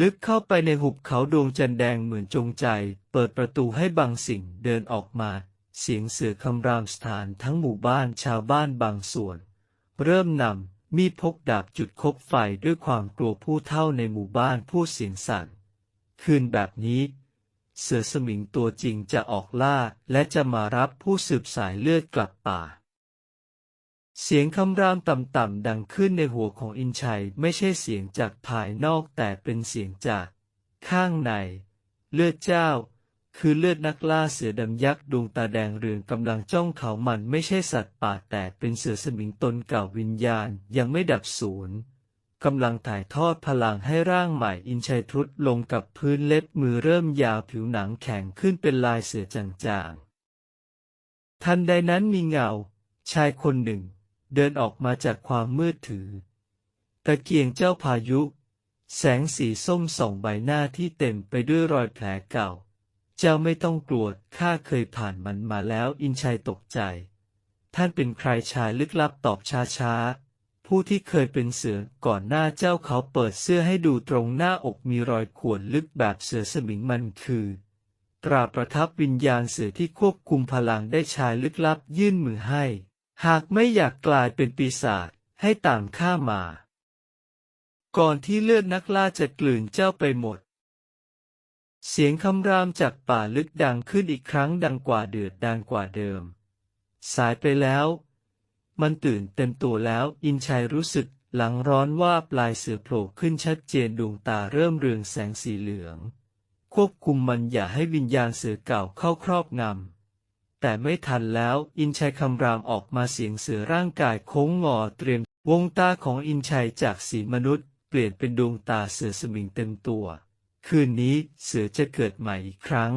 ลึกเข้าไปในหุบเขาดวงจันแดงเหมือนจงใจ เปิดประตูให้บางสิ่งเดินออกมา เสียงเสือคำรามสถานทั้งหมู่บ้านชาวบ้านบางส่วน เริ่มนำมีดพกดาบจุดคบไฟด้วยความกลัวผู้เท่าในหมู่บ้านพูดเสียงสั่น คืนแบบนี้ เสือสมิงตัวจริงจะออกล่าและจะมารับผู้สืบสายเลือดกลับป่า เสียงคำรามต่ำๆดังขึ้นในหัวของอินชัยไม่ใช่เสียงจากภายนอกแต่เป็นเสียงจาก ข้างใน เลือดเจ้า คือเลือดนักล่าเสือดำยักษ์ดวงตาแดงเรืองกำลังจ้องเขามันไม่ใช่สัตว์ป่าแต่เป็นเสือสมิงตนเก่าวิญญาณยังไม่ดับสูญกำลังถ่ายทอดพลังให้ร่างใหม่อินชัยทรุดลงกับพื้นเล็บมือเริ่มยาวผิวหนังแข็งขึ้นเป็นลายเสือจางๆทันใดนั้นมีเงา ชายคนหนึ่ง เดินออกมาจากความมืดถือ ตะเกียงเจ้าพายุ แสงสีส้มส่องใบหน้าที่เต็มไปด้วยรอยแผลเก่า เจ้าไม่ต้องกลัวข้าเคยผ่านมันมาแล้วอินชัยตกใจ ท่านเป็นใครชายลึกลับตอบช้าๆ ผู้ที่เคยเป็นเสือก่อนหน้าเจ้าเขาเปิดเสื้อให้ดูตรงหน้าอกมีรอยข่วนลึกแบบเสือสมิงมันคือตราประทับวิญญาณเสือที่ควบคุมพลังได้ชายลึกลับยื่นมือให้ หากไม่อยากกลายเป็นปีศาจให้ตามข้ามา ก่อนที่เลือดนักล่าจะกลืนเจ้าไปหมด เสียงคำรามจากป่าลึกดังขึ้นอีกครั้งดังกว่าเดือดดังกว่าเดิม สายไปแล้ว มันตื่นเต็มตัวแล้วอินชัยรู้สึกหลังร้อนว่าปลายเสือโผล่ขึ้นชัดเจนดวงตาเริ่มเรืองแสงสีเหลือง ควบคุมมันอย่าให้วิญญาณเสือเก่าเข้าครอบงำ แต่ไม่ทันแล้ว อินชัยคำรามออกมาเสียงเสือร่างกายโค้งงอเตรียม วงตาของอินชัยจากสีมนุษย์ เปลี่ยนเป็นดวงตาเสือสมิงเต็มตัว คืนนี้เสือจะเกิดใหม่อีกครั้ง